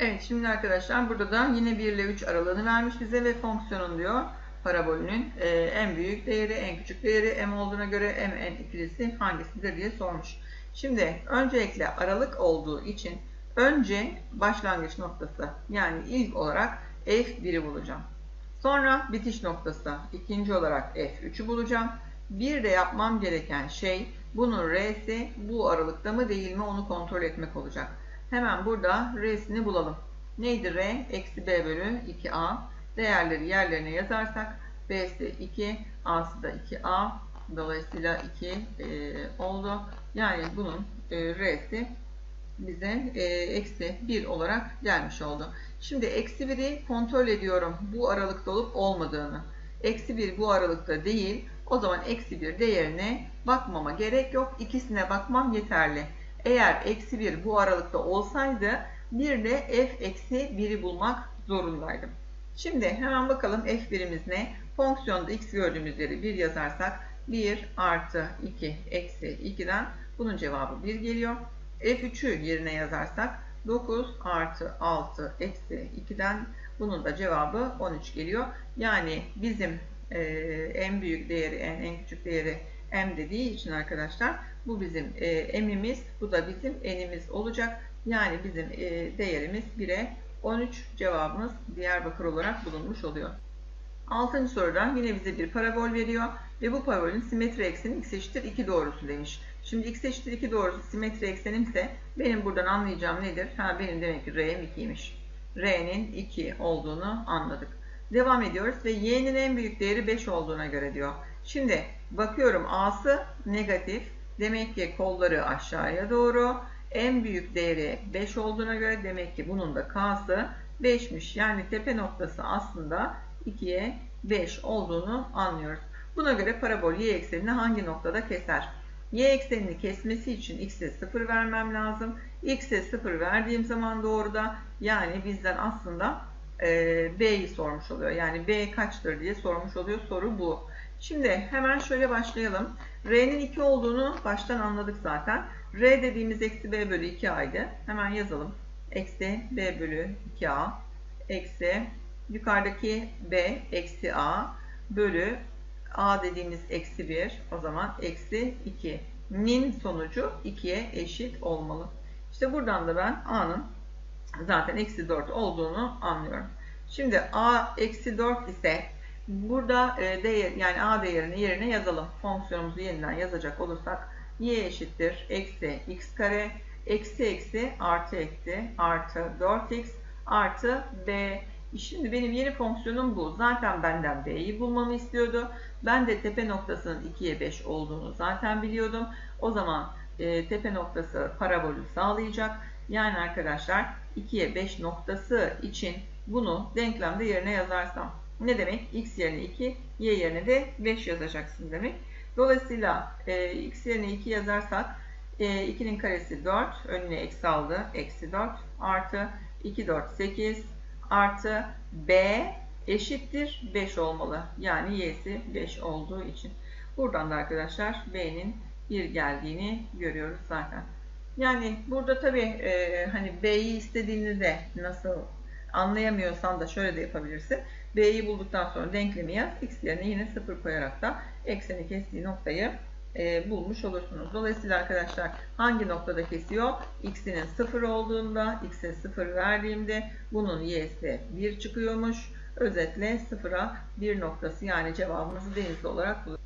Evet şimdi arkadaşlar burada da yine 1 ile 3 aralığını vermiş bize ve fonksiyonun diyor parabolünün e, en büyük değeri, en küçük değeri m olduğuna göre m n ikilisi hangisidir diye sormuş. Şimdi öncelikle aralık olduğu için önce başlangıç noktası yani ilk olarak f1'i bulacağım. Sonra bitiş noktası ikinci olarak f3'ü bulacağım. Bir de yapmam gereken şey bunun r'si bu aralıkta mı değil mi onu kontrol etmek olacak. Hemen burada r'sini bulalım. Neydi r? Eksi b bölü 2a. Değerleri yerlerine yazarsak b'si 2, a'sı da 2a. Dolayısıyla 2 e, oldu. Yani bunun e, r'si bize e, eksi 1 olarak gelmiş oldu. Şimdi eksi 1'i kontrol ediyorum bu aralıkta olup olmadığını. Eksi 1 bu aralıkta değil. O zaman eksi 1 değerine bakmama gerek yok. İkisine bakmam yeterli. Eğer eksi 1 bu aralıkta olsaydı bir de f eksi 1'i bulmak zorundaydım. Şimdi hemen bakalım f1'imiz ne? Fonksiyonda x gördüğümüz yeri 1 yazarsak 1 artı 2 eksi 2'den bunun cevabı 1 geliyor. f3'ü yerine yazarsak 9 artı 6 eksi 2'den bunun da cevabı 13 geliyor. Yani bizim e, en büyük değeri en, en küçük değeri m dediği için arkadaşlar bu bizim e, m'imiz bu da bizim n'imiz olacak. Yani bizim e, değerimiz 1'e 13 cevabımız Diyarbakır olarak bulunmuş oluyor. Altıncı sorudan yine bize bir parabol veriyor ve bu parabolün simetri ekseni x eşittir 2 doğrusu demiş. Şimdi x eşittir 2 doğrusu simetri eksenimse benim buradan anlayacağım nedir? Ha benim demek ki r'm 2'ymiş. r'nin 2 olduğunu anladık. Devam ediyoruz ve y'nin en büyük değeri 5 olduğuna göre diyor. Şimdi bakıyorum a'sı negatif. Demek ki kolları aşağıya doğru. En büyük değeri 5 olduğuna göre demek ki bunun da k'sı 5'miş. Yani tepe noktası aslında 2'ye 5 olduğunu anlıyoruz. Buna göre parabol y eksenini hangi noktada keser? Y eksenini kesmesi için x'e 0 vermem lazım. x'e 0 verdiğim zaman doğruda yani bizden aslında e, b'yi sormuş oluyor. Yani b kaçtır diye sormuş oluyor. Soru bu. Şimdi hemen şöyle başlayalım. R'nin 2 olduğunu baştan anladık zaten. R dediğimiz eksi b bölü 2a'ydı. Hemen yazalım. Eksi b bölü 2a eksi yukarıdaki b eksi a bölü a dediğimiz eksi 1 o zaman eksi 2. Nin sonucu 2'ye eşit olmalı. İşte buradan da ben a'nın zaten eksi 4 olduğunu anlıyorum. Şimdi a eksi 4 ise burada e, değer yani a değerini yerine yazalım. Fonksiyonumuzu yeniden yazacak olursak y eşittir eksi x kare eksi eksi artı eksi artı 4x artı b Şimdi benim yeni fonksiyonum bu. Zaten benden b'yi bulmamı istiyordu. Ben de tepe noktasının 2'ye 5 olduğunu zaten biliyordum. O zaman e, tepe noktası parabolü sağlayacak. Yani arkadaşlar 2'ye 5 noktası için bunu denklemde yerine yazarsam ne demek? x yerine 2, y yerine de 5 yazacaksın demek. Dolayısıyla e, x yerine 2 yazarsak e, 2'nin karesi 4, önüne eksi aldı, eksi 4 artı 2, 4, 8 artı b eşittir 5 olmalı. Yani y'si 5 olduğu için. Buradan da arkadaşlar b'nin 1 geldiğini görüyoruz zaten. Yani burada tabi e, hani b'yi istediğinizde nasıl anlayamıyorsan da şöyle de yapabilirsin. B'yi bulduktan sonra denklemi yaz. x yerine yine 0 koyarak da ekseni kestiği noktayı e, bulmuş olursunuz. Dolayısıyla arkadaşlar hangi noktada kesiyor? x'inin 0 olduğunda, x'e 0 verdiğimde bunun y'si 1 çıkıyormuş. Özetle 0'a 1 noktası yani cevabımızı denizli olarak buluyoruz.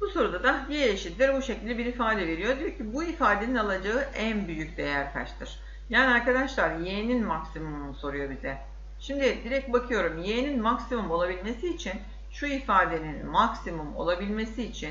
Bu soruda da y eşittir bu şekilde bir ifade veriyor. Diyor ki bu ifadenin alacağı en büyük değer kaçtır? Yani arkadaşlar y'nin maksimumunu soruyor bize. Şimdi direkt bakıyorum y'nin maksimum olabilmesi için şu ifadenin maksimum olabilmesi için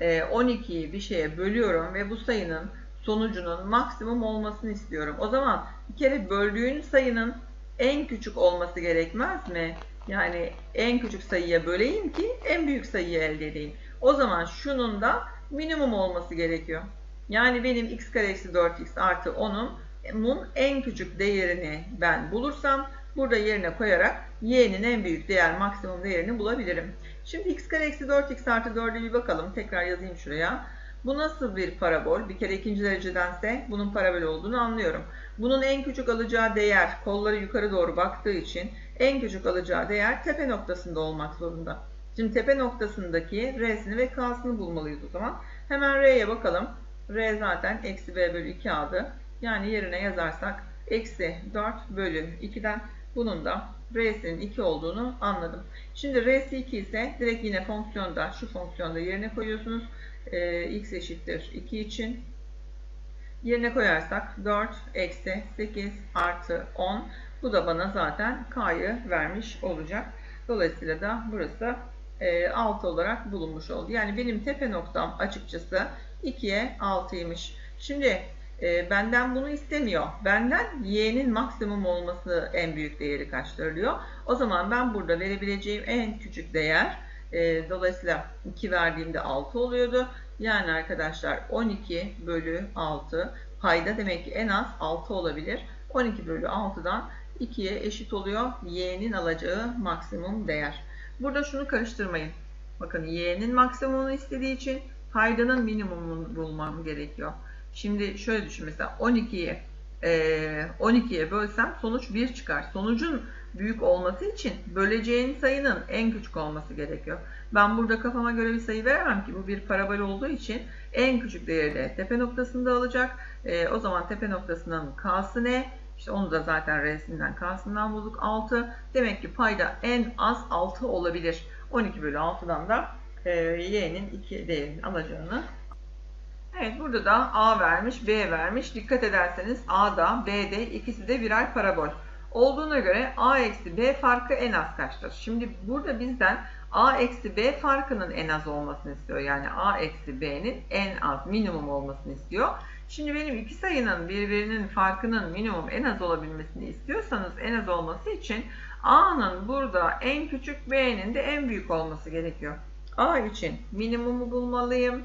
12'yi e, bir şeye bölüyorum ve bu sayının sonucunun maksimum olmasını istiyorum. O zaman bir kere böldüğün sayının en küçük olması gerekmez mi? Yani en küçük sayıya böleyim ki en büyük sayıyı elde edeyim. O zaman şunun da minimum olması gerekiyor. Yani benim x kare eksi 4x artı 10'un en küçük değerini ben bulursam burada yerine koyarak y'nin en büyük değer maksimum değerini bulabilirim. Şimdi x kare eksi 4x artı 4'e bir bakalım. Tekrar yazayım şuraya. Bu nasıl bir parabol? Bir kere ikinci derecedense bunun parabol olduğunu anlıyorum. Bunun en küçük alacağı değer kolları yukarı doğru baktığı için en küçük alacağı değer tepe noktasında olmak zorunda. Şimdi tepe noktasındaki R'sini ve K'sını bulmalıyız o zaman. Hemen R'ye bakalım. R zaten eksi B bölü 2A'dı. Yani yerine yazarsak eksi 4 bölü 2'den bunun da R'sinin 2 olduğunu anladım. Şimdi R'si 2 ise direkt yine fonksiyonda şu fonksiyonda yerine koyuyorsunuz. Ee, x eşittir 2 için. Yerine koyarsak 4 eksi 8 artı 10. Bu da bana zaten K'yı vermiş olacak. Dolayısıyla da burası 6 e, olarak bulunmuş oldu. Yani benim tepe noktam açıkçası 2'ye 6'ymış. Şimdi e, benden bunu istemiyor. Benden y'nin maksimum olması en büyük değeri kaçtır diyor. O zaman ben burada verebileceğim en küçük değer e, dolayısıyla 2 verdiğimde 6 oluyordu. Yani arkadaşlar 12 bölü 6 payda demek ki en az 6 olabilir. 12 bölü 6'dan 2'ye eşit oluyor y'nin alacağı maksimum değer. Burada şunu karıştırmayın. Bakın y'nin maksimumunu istediği için paydanın minimumunu bulmam gerekiyor. Şimdi şöyle düşün mesela 12'ye e, 12'ye bölsem sonuç 1 çıkar. Sonucun büyük olması için böleceğin sayının en küçük olması gerekiyor. Ben burada kafama göre bir sayı veremem ki bu bir parabol olduğu için en küçük değeri de tepe noktasında alacak. E, o zaman tepe noktasının k'sı ne? İşte onu da zaten resimden k'sından bulduk 6. Demek ki payda en az 6 olabilir. 12 bölü 6'dan da e, y'nin 2 değerini alacağını Evet burada da A vermiş, B vermiş. Dikkat ederseniz A'da, B'de ikisi de birer parabol. Olduğuna göre A eksi B farkı en az kaçtır? Şimdi burada bizden A eksi B farkının en az olmasını istiyor. Yani A eksi B'nin en az minimum olmasını istiyor. Şimdi benim iki sayının birbirinin farkının minimum en az olabilmesini istiyorsanız en az olması için A'nın burada en küçük B'nin de en büyük olması gerekiyor. A için minimumu bulmalıyım.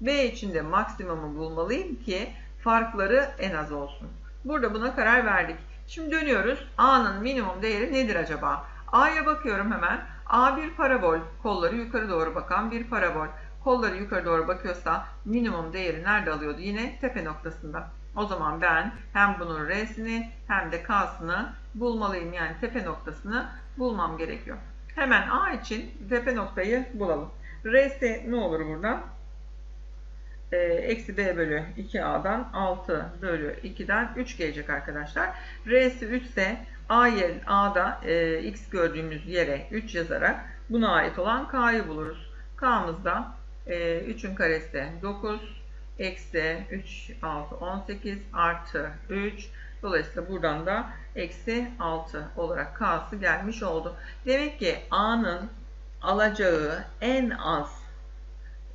B için de maksimumu bulmalıyım ki farkları en az olsun. Burada buna karar verdik. Şimdi dönüyoruz. A'nın minimum değeri nedir acaba? A'ya bakıyorum hemen. A bir parabol. Kolları yukarı doğru bakan bir parabol. Kolları yukarı doğru bakıyorsa minimum değeri nerede alıyordu? Yine tepe noktasında. O zaman ben hem bunun R'sini hem de K'sını bulmalıyım. Yani tepe noktasını bulmam gerekiyor. Hemen A için tepe noktayı bulalım. R'si ne olur burada? E, eksi b bölü 2a'dan 6 bölü 2'den 3 gelecek arkadaşlar. R'si 3 ise a a'da e, x gördüğümüz yere 3 yazarak buna ait olan k'yı buluruz. k'mız da e, 3'ün karesi 9 eksi 3 6 18 artı 3 Dolayısıyla buradan da eksi 6 olarak k'sı gelmiş oldu. Demek ki a'nın alacağı en az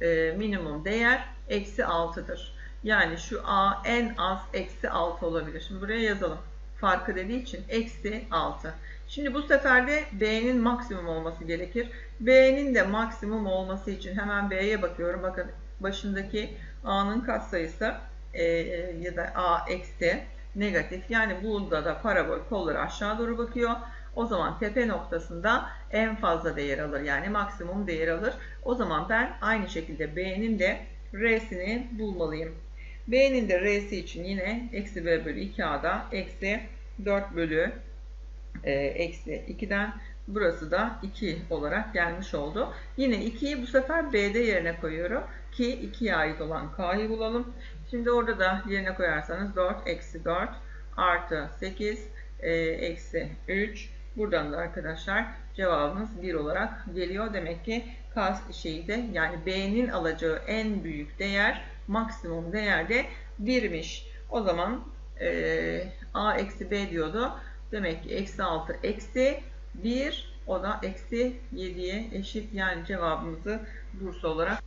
e, minimum değer eksi 6'dır. Yani şu a en az eksi 6 olabilir. Şimdi buraya yazalım. Farkı dediği için eksi 6. Şimdi bu sefer de b'nin maksimum olması gerekir. b'nin de maksimum olması için hemen b'ye bakıyorum. Bakın başındaki a'nın katsayısı e, ya da a eksi negatif. Yani burada da parabol kolları aşağı doğru bakıyor. O zaman tepe noktasında en fazla değer alır. Yani maksimum değer alır. O zaman ben aynı şekilde b'nin de R'sini bulmalıyım. B'nin de R'si için yine eksi B bölü 2A'da eksi 4 bölü e, eksi 2'den burası da 2 olarak gelmiş oldu. Yine 2'yi bu sefer B'de yerine koyuyorum ki 2'ye ait olan K'yı bulalım. Şimdi orada da yerine koyarsanız 4 eksi 4 artı 8 e, eksi 3 buradan da arkadaşlar cevabımız 1 olarak geliyor. Demek ki şeyde yani B'nin alacağı en büyük değer maksimum değerde 1'miş. O zaman e, A eksi B diyordu. Demek ki eksi 6 eksi 1 o da eksi 7'ye eşit. Yani cevabımızı Bursa olarak.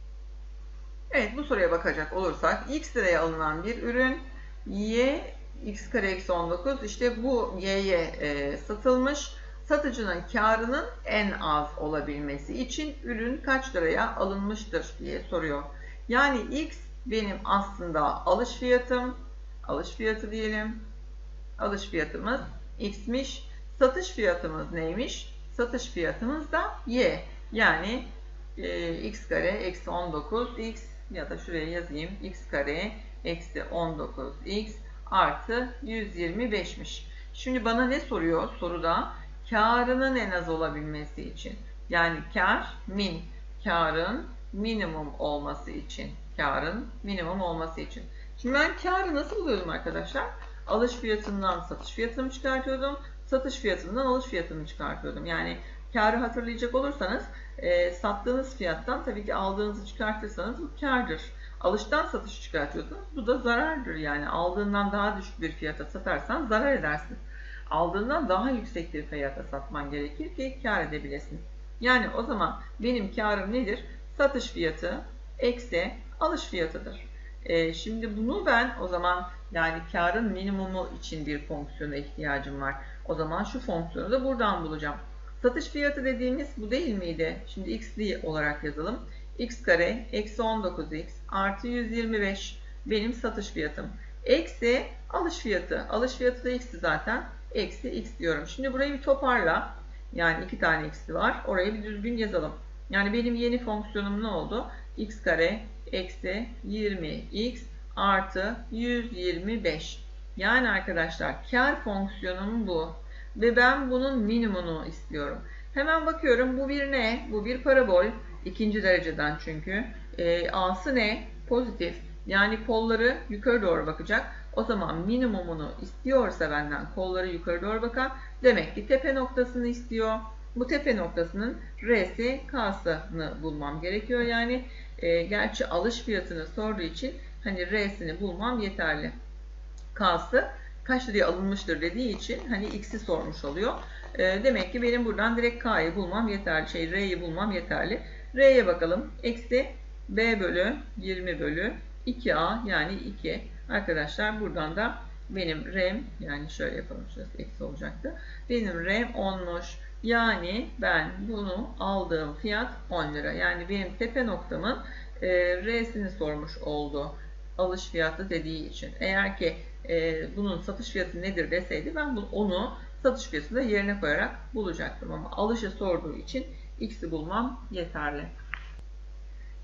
Evet bu soruya bakacak olursak x liraya alınan bir ürün y x kare eksi 19 işte bu y'ye e, satılmış satıcının karının en az olabilmesi için ürün kaç liraya alınmıştır diye soruyor. Yani X benim aslında alış fiyatım, alış fiyatı diyelim. Alış fiyatımız X'miş. Satış fiyatımız neymiş? Satış fiyatımız da Y. Yani e, X kare eksi 19 X ya da şuraya yazayım x kare eksi 19x artı 125'miş. Şimdi bana ne soruyor soruda? Karının en az olabilmesi için. Yani kar min. Karın minimum olması için. Karın minimum olması için. Şimdi ben karı nasıl buluyordum arkadaşlar? Alış fiyatından satış fiyatını çıkartıyordum. Satış fiyatından alış fiyatını çıkartıyordum. Yani karı hatırlayacak olursanız e, sattığınız fiyattan tabii ki aldığınızı çıkartırsanız bu kardır. Alıştan satış çıkartıyorsunuz. Bu da zarardır. Yani aldığından daha düşük bir fiyata satarsan zarar edersin. Aldığından daha yüksek bir fiyata satman gerekir ki kar edebilesin. Yani o zaman benim karım nedir? Satış fiyatı eksi alış fiyatıdır. E, şimdi bunu ben o zaman yani karın minimumu için bir fonksiyona ihtiyacım var. O zaman şu fonksiyonu da buradan bulacağım. Satış fiyatı dediğimiz bu değil miydi? Şimdi x'li olarak yazalım. x kare eksi 19x artı 125 benim satış fiyatım. Eksi alış fiyatı. Alış fiyatı da x'ti zaten. Eksi x diyorum. Şimdi burayı bir toparla. Yani iki tane x'li var. Orayı bir düzgün yazalım. Yani benim yeni fonksiyonum ne oldu? x kare eksi 20x artı 125. Yani arkadaşlar kar fonksiyonum bu. Ve ben bunun minimumunu istiyorum. Hemen bakıyorum bu bir ne? Bu bir parabol. ikinci dereceden çünkü. E, A'sı ne? Pozitif. Yani kolları yukarı doğru bakacak. O zaman minimumunu istiyorsa benden kolları yukarı doğru bakar. Demek ki tepe noktasını istiyor. Bu tepe noktasının R'si K'sını bulmam gerekiyor. Yani e, gerçi alış fiyatını sorduğu için hani R'sini bulmam yeterli. K'sı kaç liraya alınmıştır dediği için hani X'i sormuş oluyor. E, demek ki benim buradan direkt K'yı bulmam yeterli. Şey R'yi bulmam yeterli. R'ye bakalım. Eksi B bölü 20 bölü 2A yani 2. Arkadaşlar buradan da benim R'm yani şöyle yapalım şurası eksi olacaktı. Benim R'm 10'muş. Yani ben bunu aldığım fiyat 10 lira. Yani benim tepe noktamın e, R'sini sormuş oldu. Alış fiyatı dediği için. Eğer ki e, bunun satış fiyatı nedir deseydi ben bunu, onu satış fiyatında yerine koyarak bulacaktım. Ama alışı sorduğu için x'i bulmam yeterli.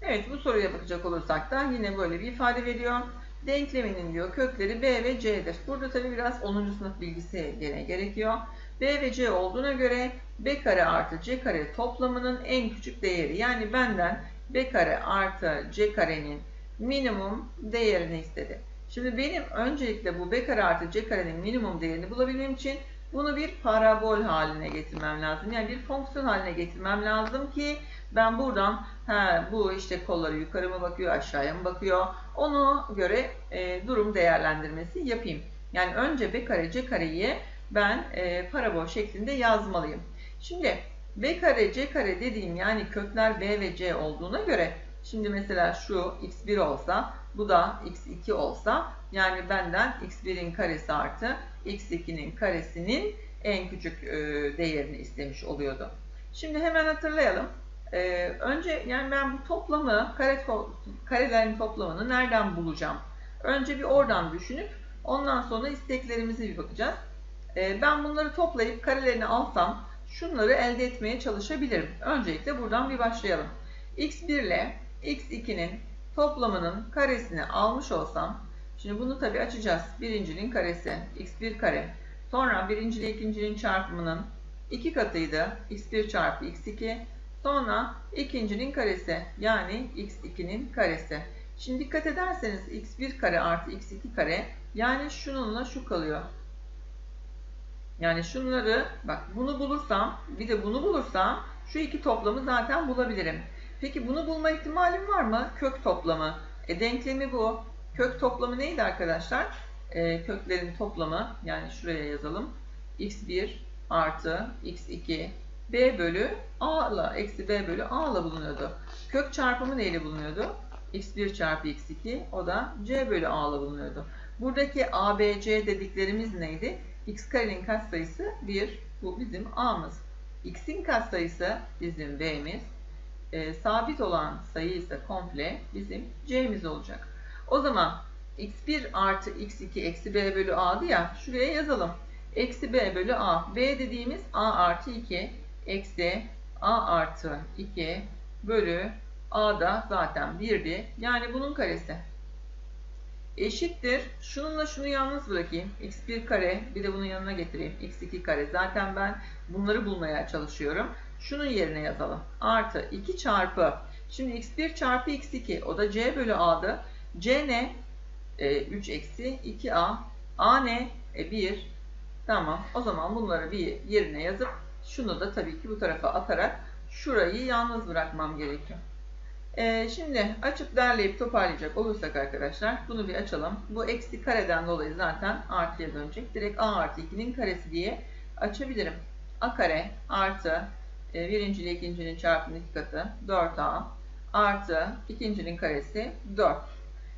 Evet bu soruya bakacak olursak da yine böyle bir ifade veriyor. Denkleminin diyor kökleri b ve c'dir. Burada tabi biraz 10. sınıf bilgisi gene gerekiyor. b ve c olduğuna göre b kare artı c kare toplamının en küçük değeri. Yani benden b kare artı c karenin minimum değerini istedi. Şimdi benim öncelikle bu b kare artı c karenin minimum değerini bulabilmem için bunu bir parabol haline getirmem lazım. Yani bir fonksiyon haline getirmem lazım ki ben buradan he, bu işte kolları yukarı mı bakıyor aşağıya mı bakıyor onu göre e, durum değerlendirmesi yapayım. Yani önce b kare c kareyi ben e, parabol şeklinde yazmalıyım. Şimdi b kare c kare dediğim yani kökler b ve c olduğuna göre şimdi mesela şu x1 olsa bu da x2 olsa yani benden x1'in karesi artı x2'nin karesinin en küçük e, değerini istemiş oluyordu. Şimdi hemen hatırlayalım. Ee, önce yani ben bu toplamı, kare to karelerin toplamını nereden bulacağım? Önce bir oradan düşünüp ondan sonra isteklerimize bir bakacağız. Ee, ben bunları toplayıp karelerini alsam şunları elde etmeye çalışabilirim. Öncelikle buradan bir başlayalım. x1 ile x2'nin toplamının karesini almış olsam şimdi bunu tabi açacağız. Birincinin karesi x1 kare. Sonra birinci ile ikincinin çarpımının iki katıydı. x1 çarpı x2 Sonra ikincinin karesi yani x2'nin karesi. Şimdi dikkat ederseniz x1 kare artı x2 kare yani şununla şu kalıyor. Yani şunları bak bunu bulursam bir de bunu bulursam şu iki toplamı zaten bulabilirim. Peki bunu bulma ihtimalim var mı? Kök toplamı. E denklemi bu. Kök toplamı neydi arkadaşlar? E, köklerin toplamı yani şuraya yazalım. x1 artı x2 b bölü a ile eksi b bölü a ile bulunuyordu. Kök çarpımı neyle bulunuyordu? x1 çarpı x2 o da c bölü a ile bulunuyordu. Buradaki a, b, c dediklerimiz neydi? x karenin katsayısı 1. Bu bizim a'mız. x'in katsayısı bizim b'miz. E, sabit olan sayı ise komple bizim c'miz olacak. O zaman x1 artı x2 eksi b bölü a'dı ya şuraya yazalım. Eksi b bölü a. b dediğimiz a artı 2 eksi a artı 2 bölü A da zaten 1'di. Yani bunun karesi eşittir. Şununla şunu yalnız bırakayım. x1 kare bir de bunun yanına getireyim. x2 kare. Zaten ben bunları bulmaya çalışıyorum. Şunun yerine yazalım. Artı 2 çarpı. Şimdi x1 çarpı x2 o da c bölü a'dı. c ne? E, 3 eksi 2a. a ne? E, 1. Tamam. O zaman bunları bir yerine yazıp şunu da tabii ki bu tarafa atarak şurayı yalnız bırakmam gerekiyor. Ee, şimdi açıp derleyip toparlayacak olursak arkadaşlar bunu bir açalım. Bu eksi kareden dolayı zaten artıya dönecek. Direkt a artı 2'nin karesi diye açabilirim. a kare artı e, birinci ile ikincinin çarpımının iki katı 4a artı ikincinin karesi 4.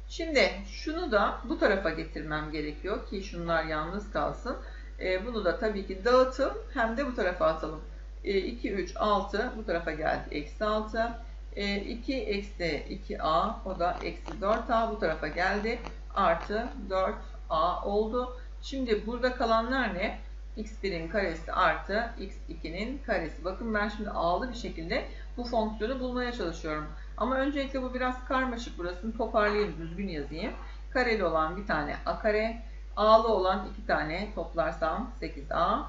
Şimdi şunu da bu tarafa getirmem gerekiyor ki şunlar yalnız kalsın. E, bunu da tabii ki dağıtım hem de bu tarafa atalım. E, 2, 3, 6 bu tarafa geldi. Eksi 6. E, 2 eksi 2a o da eksi 4a bu tarafa geldi. Artı 4a oldu. Şimdi burada kalanlar ne? x1'in karesi artı x2'nin karesi. Bakın ben şimdi a'lı bir şekilde bu fonksiyonu bulmaya çalışıyorum. Ama öncelikle bu biraz karmaşık. Burasını toparlayayım, düzgün yazayım. Kareli olan bir tane a kare, a'lı olan iki tane toplarsam 8a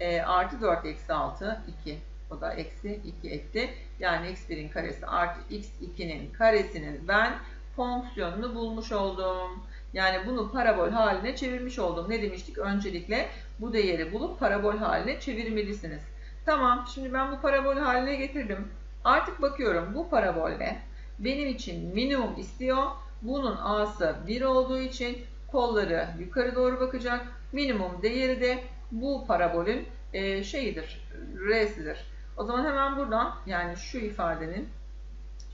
e, artı 4 eksi 6 2. O da eksi 2 etti. Yani x1'in karesi artı x2'nin karesinin ben fonksiyonunu bulmuş oldum. Yani bunu parabol haline çevirmiş oldum. Ne demiştik? Öncelikle bu değeri bulup parabol haline çevirmelisiniz. Tamam. Şimdi ben bu parabol haline getirdim. Artık bakıyorum bu parabolde benim için minimum istiyor. Bunun a'sı 1 olduğu için kolları yukarı doğru bakacak. Minimum değeri de bu parabolün e, şeyidir, r'sidir. O zaman hemen buradan yani şu ifadenin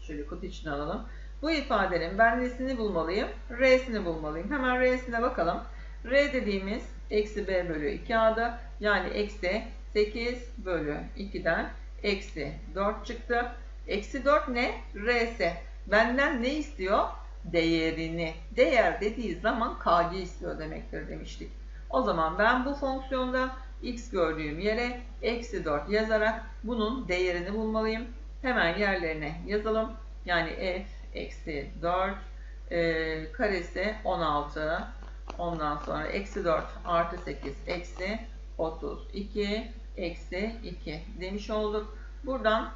şöyle kutu içine alalım. Bu ifadenin ben nesini bulmalıyım? R'sini bulmalıyım. Hemen R'sine bakalım. R dediğimiz eksi B bölü 2A'da yani eksi 8 bölü 2'den eksi 4 çıktı. Eksi 4 ne? R'si. Benden ne istiyor? Değerini. Değer dediği zaman KG istiyor demektir demiştik. O zaman ben bu fonksiyonda x gördüğüm yere eksi 4 yazarak bunun değerini bulmalıyım. Hemen yerlerine yazalım. Yani f eksi 4 e, karesi 16 ondan sonra eksi 4 artı 8 eksi 32 eksi 2 demiş olduk. Buradan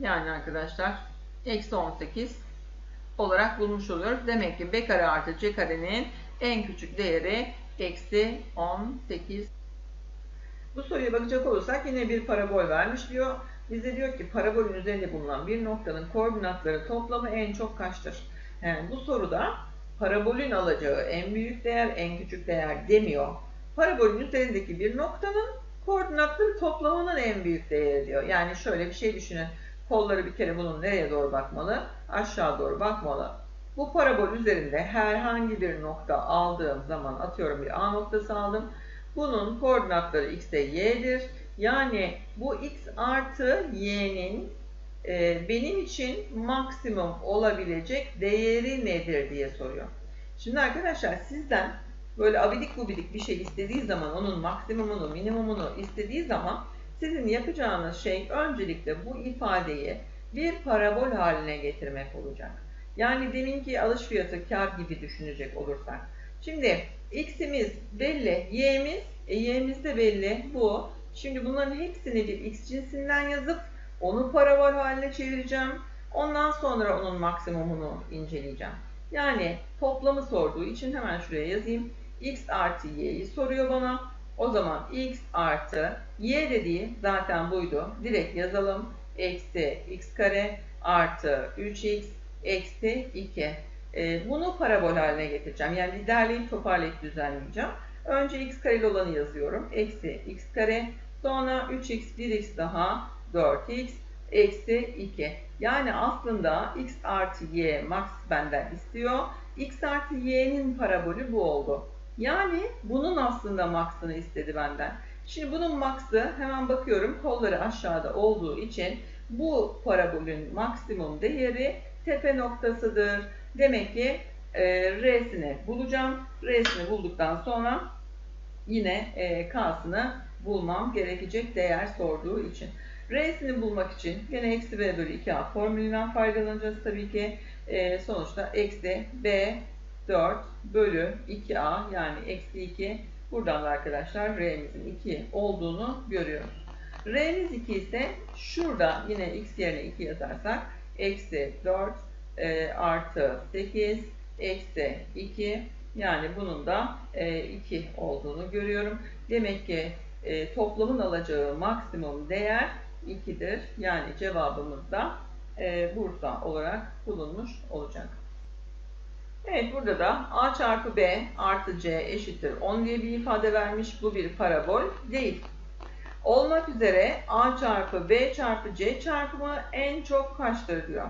yani arkadaşlar eksi 18 olarak bulmuş oluyoruz. Demek ki b kare artı c karenin en küçük değeri eksi 18. Bu soruya bakacak olursak yine bir parabol vermiş diyor. Bize diyor ki parabolün üzerinde bulunan bir noktanın koordinatları toplamı en çok kaçtır? Yani bu soruda parabolün alacağı en büyük değer, en küçük değer demiyor. Parabolün üzerindeki bir noktanın koordinatları toplamının en büyük değeri diyor. Yani şöyle bir şey düşünün. Kolları bir kere bunun nereye doğru bakmalı? Aşağı doğru bakmalı. Bu parabol üzerinde herhangi bir nokta aldığım zaman atıyorum bir A noktası aldım. Bunun koordinatları x'e y'dir. Yani bu x artı y'nin e, benim için maksimum olabilecek değeri nedir diye soruyor. Şimdi arkadaşlar sizden böyle abidik gubidik bir şey istediği zaman onun maksimumunu, minimumunu istediği zaman sizin yapacağınız şey öncelikle bu ifadeyi bir parabol haline getirmek olacak. Yani deminki alış fiyatı kar gibi düşünecek olursak. Şimdi x'imiz belli, y'miz, e, y'miz de belli bu. Şimdi bunların hepsini bir x cinsinden yazıp onu parabol haline çevireceğim. Ondan sonra onun maksimumunu inceleyeceğim. Yani toplamı sorduğu için hemen şuraya yazayım. x artı y'yi soruyor bana. O zaman x artı y dediği zaten buydu. Direkt yazalım. Eksi x kare artı 3x eksi 2. E, bunu parabol haline getireceğim. Yani bir derleyip toparlayıp düzenleyeceğim. Önce x kareli olanı yazıyorum. Eksi x kare. Sonra 3x 1x daha 4x eksi 2. Yani aslında x artı y max benden istiyor. x artı y'nin parabolü bu oldu. Yani bunun aslında max'ını istedi benden. Şimdi bunun max'ı hemen bakıyorum kolları aşağıda olduğu için bu parabolün maksimum değeri tepe noktasıdır. Demek ki e, R'sini bulacağım. R'sini bulduktan sonra yine e, K'sını bulmam gerekecek değer sorduğu için. R'sini bulmak için yine eksi B bölü 2A formülünden faydalanacağız tabii ki. Ee, sonuçta eksi B 4 bölü 2A yani eksi 2. Buradan da arkadaşlar R'mizin 2 olduğunu görüyoruz. R'miz 2 ise şurada yine x yerine 2 yazarsak eksi 4 e, artı 8 eksi 2 yani bunun da e, 2 olduğunu görüyorum. Demek ki e, toplamın alacağı maksimum değer 2'dir. Yani cevabımız da e, Bursa olarak bulunmuş olacak. Evet burada da a çarpı b artı c eşittir 10 diye bir ifade vermiş. Bu bir parabol değil. Olmak üzere a çarpı b çarpı c çarpımı en çok kaçtır diyor.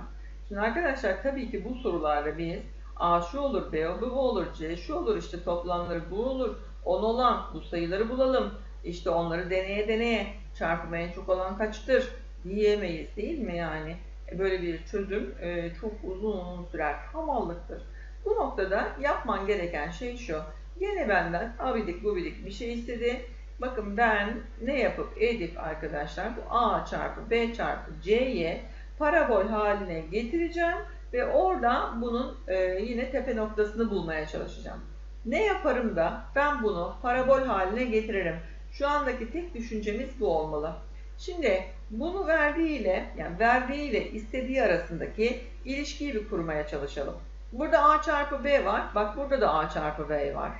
Şimdi arkadaşlar tabii ki bu sorularda biz a şu olur, b bu olur, c şu olur işte toplamları bu olur. 10 olan bu sayıları bulalım. İşte onları deneye deneye çarpımı en çok olan kaçtır diyemeyiz değil mi yani? E, böyle bir çözüm e, çok uzun sürer, hamallıktır. Bu noktada yapman gereken şey şu. Yine benden abidik gubidik bir şey istedi. Bakın ben ne yapıp edip arkadaşlar bu a çarpı b çarpı c'ye parabol haline getireceğim ve orada bunun e, yine tepe noktasını bulmaya çalışacağım. Ne yaparım da ben bunu parabol haline getiririm. Şu andaki tek düşüncemiz bu olmalı. Şimdi bunu verdiğiyle yani verdiğiyle istediği arasındaki ilişkiyi bir kurmaya çalışalım. Burada a çarpı b var. Bak burada da a çarpı b var.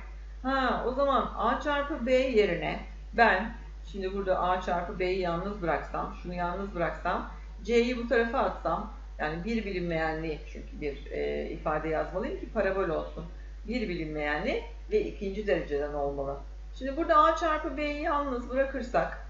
Ha o zaman a çarpı b yerine ben şimdi burada a çarpı b'yi yalnız bıraksam, şunu yalnız bıraksam, c'yi bu tarafa atsam, yani bir bilinmeyenli çünkü bir e, ifade yazmalıyım ki parabol olsun. Bir bilinmeyenli ve ikinci dereceden olmalı. Şimdi burada a çarpı b'yi yalnız bırakırsak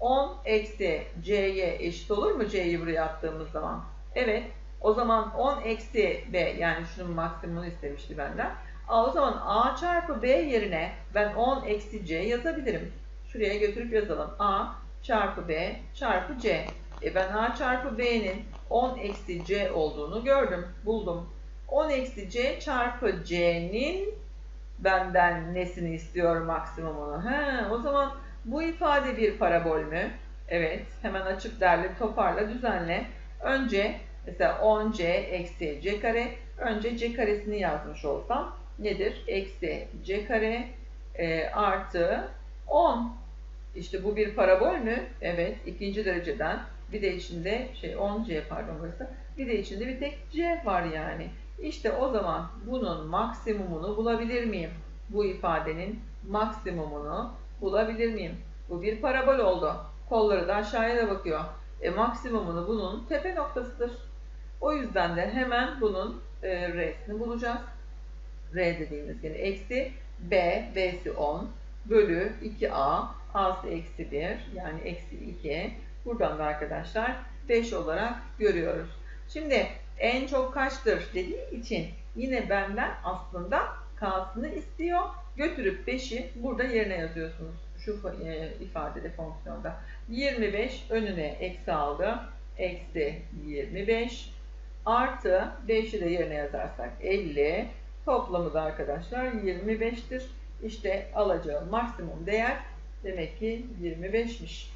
10 eksi c'ye eşit olur mu c'yi buraya attığımız zaman? Evet. O zaman 10 eksi b yani şunun maksimumunu istemişti benden. O zaman a çarpı b yerine ben 10 eksi c yazabilirim. Şuraya götürüp yazalım. a çarpı b çarpı c. E ben a çarpı b'nin 10 eksi c olduğunu gördüm, buldum. 10 eksi c çarpı c'nin benden nesini istiyor maksimumunu. He, o zaman bu ifade bir parabol mü? Evet. Hemen açıp derle, toparla, düzenle. Önce mesela 10c eksi c kare. Önce c karesini yazmış olsam nedir? Eksi c kare e, artı 10. İşte bu bir parabol mü? Evet. ikinci dereceden. Bir de içinde şey 10c pardon burası. Bir de içinde bir tek c var yani. İşte o zaman bunun maksimumunu bulabilir miyim? Bu ifadenin maksimumunu bulabilir miyim? Bu bir parabol oldu. Kolları da aşağıya da bakıyor. E, maksimumunu bunun tepe noktasıdır. O yüzden de hemen bunun e, R'sini bulacağız. R dediğimiz yine eksi B, B'si 10 bölü 2A, A'sı eksi 1 yani eksi 2. Buradan da arkadaşlar 5 olarak görüyoruz. Şimdi en çok kaçtır dediği için yine benden aslında K'sını istiyor. Götürüp 5'i burada yerine yazıyorsunuz. Şu e, ifadede fonksiyonda. 25 önüne eksi aldı. Eksi 25 artı 5'i de yerine yazarsak 50 toplamı da arkadaşlar 25'tir. İşte alacağı maksimum değer demek ki 25'miş.